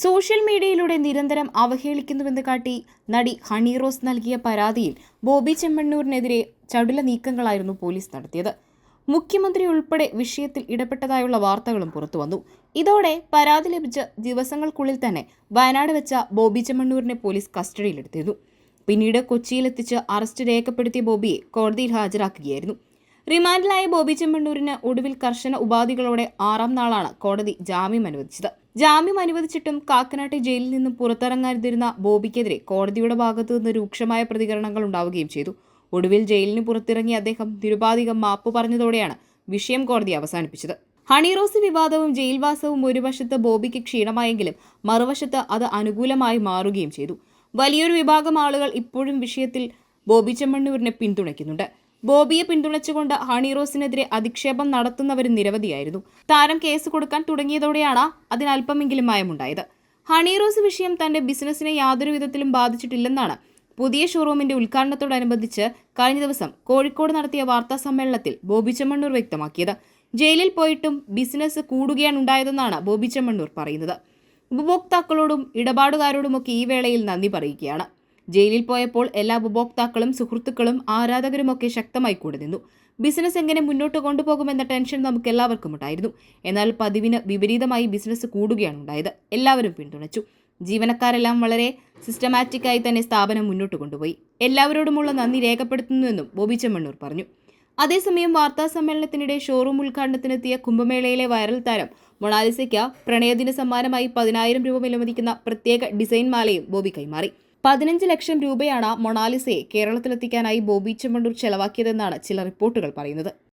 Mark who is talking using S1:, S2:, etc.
S1: Social മീഡിയയിലൂടെ നിരന്തരം അവഹേളിക്കുന്നുവെന്ന് കാട്ടി നടി ഹണി റോസ് നൽകിയ പരാതിയിൽ ബോബി ചെമ്മണ്ണൂരിനെതിരെ ചടുല നീക്കങ്ങളായിരുന്നു പോലീസ് നടത്തിയത്. മുഖ്യമന്ത്രി ഉൾപ്പെടെ വിഷയത്തിൽ ഇടപെട്ടതായുള്ള വാർത്തകളും പുറത്തുവന്നു ഇതോടെ പരാതി ലഭിച്ച ദിവസങ്ങൾക്കുള്ളിൽ തന്നെ വയനാട് വെച്ച ബോബി ചെമ്മണ്ണൂരിനെ പോലീസ് കസ്റ്റഡിയിലെടുത്തിരുന്നു. പിന്നീട് കൊച്ചിയിലെത്തിച്ച് അറസ്റ്റ് രേഖപ്പെടുത്തിയ ബോബിയെ കോടതിയിൽ ഹാജരാക്കുകയായിരുന്നു. റിമാൻഡിലായ ബോബി ചെമ്മണ്ണൂരിന് ഒടുവിൽ കർശന ഉപാധികളോടെ ആറാം നാളാണ് കോടതി ജാമ്യം അനുവദിച്ചത്. ജാമ്യം അനുവദിച്ചിട്ടും കാക്കനാട്ടെ ജയിലിൽ നിന്നും പുറത്തിറങ്ങാതിരുന്ന ബോബിക്കെതിരെ കോടതിയുടെ ഭാഗത്തുനിന്ന് രൂക്ഷമായ പ്രതികരണങ്ങൾ ഉണ്ടാവുകയും ചെയ്തു. ഒടുവിൽ ജയിലിന് പുറത്തിറങ്ങിയ അദ്ദേഹം നിരുപാധികം മാപ്പ് പറഞ്ഞതോടെയാണ് വിഷയം കോടതി അവസാനിപ്പിച്ചത്. ഹണിറോസ് വിവാദവും ജയിൽവാസവും ഒരു വശത്ത് ബോബിക്ക് ക്ഷീണമായെങ്കിലും മറുവശത്ത് അത് അനുകൂലമായി മാറുകയും ചെയ്തു. വലിയൊരു വിഭാഗം ആളുകൾ ഇപ്പോഴും വിഷയത്തിൽ ബോബി ചെമ്മണ്ണൂരിനെ പിന്തുണയ്ക്കുന്നുണ്ട്. ബോബിയെ പിന്തുണച്ചുകൊണ്ട് ഹണി റോസിനെതിരെ അധിക്ഷേപം നടത്തുന്നവരും നിരവധിയായിരുന്നു. താരം കേസ് കൊടുക്കാൻ തുടങ്ങിയതോടെയാണ് അതിന് അല്പമെങ്കിലും ഹണി റോസ് വിഷയം തന്റെ ബിസിനസിനെ യാതൊരു വിധത്തിലും ബാധിച്ചിട്ടില്ലെന്നാണ് പുതിയ ഷോറൂമിന്റെ ഉദ്ഘാടനത്തോടനുബന്ധിച്ച് കഴിഞ്ഞ ദിവസം കോഴിക്കോട് നടത്തിയ വാർത്താ സമ്മേളനത്തിൽ ബോബി ചെമ്മണ്ണൂർ വ്യക്തമാക്കിയത്. ജയിലിൽ പോയിട്ടും ബിസിനസ് കൂടുകയാണ് ഉണ്ടായതെന്നാണ് ബോബി ചെമ്മണ്ണൂർ പറയുന്നത്. ഉപഭോക്താക്കളോടും ഇടപാടുകാരോടുമൊക്കെ ഈ വേളയിൽ നന്ദി പറയുകയാണ്. ജയിലിൽ പോയപ്പോൾ എല്ലാ ഉപഭോക്താക്കളും സുഹൃത്തുക്കളും ആരാധകരുമൊക്കെ ശക്തമായി കൂടെ നിന്നു ബിസിനസ് എങ്ങനെ മുന്നോട്ട് കൊണ്ടുപോകുമെന്ന ടെൻഷൻ നമുക്ക് എല്ലാവർക്കും ഉണ്ടായിരുന്നു. എന്നാൽ പതിവിന് വിപരീതമായി ബിസിനസ് കൂടുകയാണ് ഉണ്ടായത്. എല്ലാവരും പിന്തുണച്ചു. ജീവനക്കാരെല്ലാം വളരെ സിസ്റ്റമാറ്റിക്കായി തന്നെ സ്ഥാപനം മുന്നോട്ട് കൊണ്ടുപോയി. എല്ലാവരോടുമുള്ള നന്ദി രേഖപ്പെടുത്തുന്നുവെന്നും ബോബി ചെമ്മണ്ണൂർ പറഞ്ഞു. അതേസമയം വാർത്താ സമ്മേളനത്തിനിടെ ഷോറൂം ഉദ്ഘാടനത്തിനെത്തിയ കുംഭമേളയിലെ വൈറൽ താരം മൊണാലിസയ്ക്ക് പ്രണയദിന സമ്മാനമായി പതിനായിരം രൂപ വിലമതിക്കുന്ന പ്രത്യേക ഡിസൈൻ മാലയും ബോബി കൈമാറി. പതിനഞ്ച് ലക്ഷം രൂപയാണ് മൊണാലിസയെ കേരളത്തിലെത്തിക്കാനായി ബോബി ചെമ്മണ്ടൂർ ചെലവാക്കിയതെന്നാണ് ചില റിപ്പോർട്ടുകൾ പറയുന്നത്.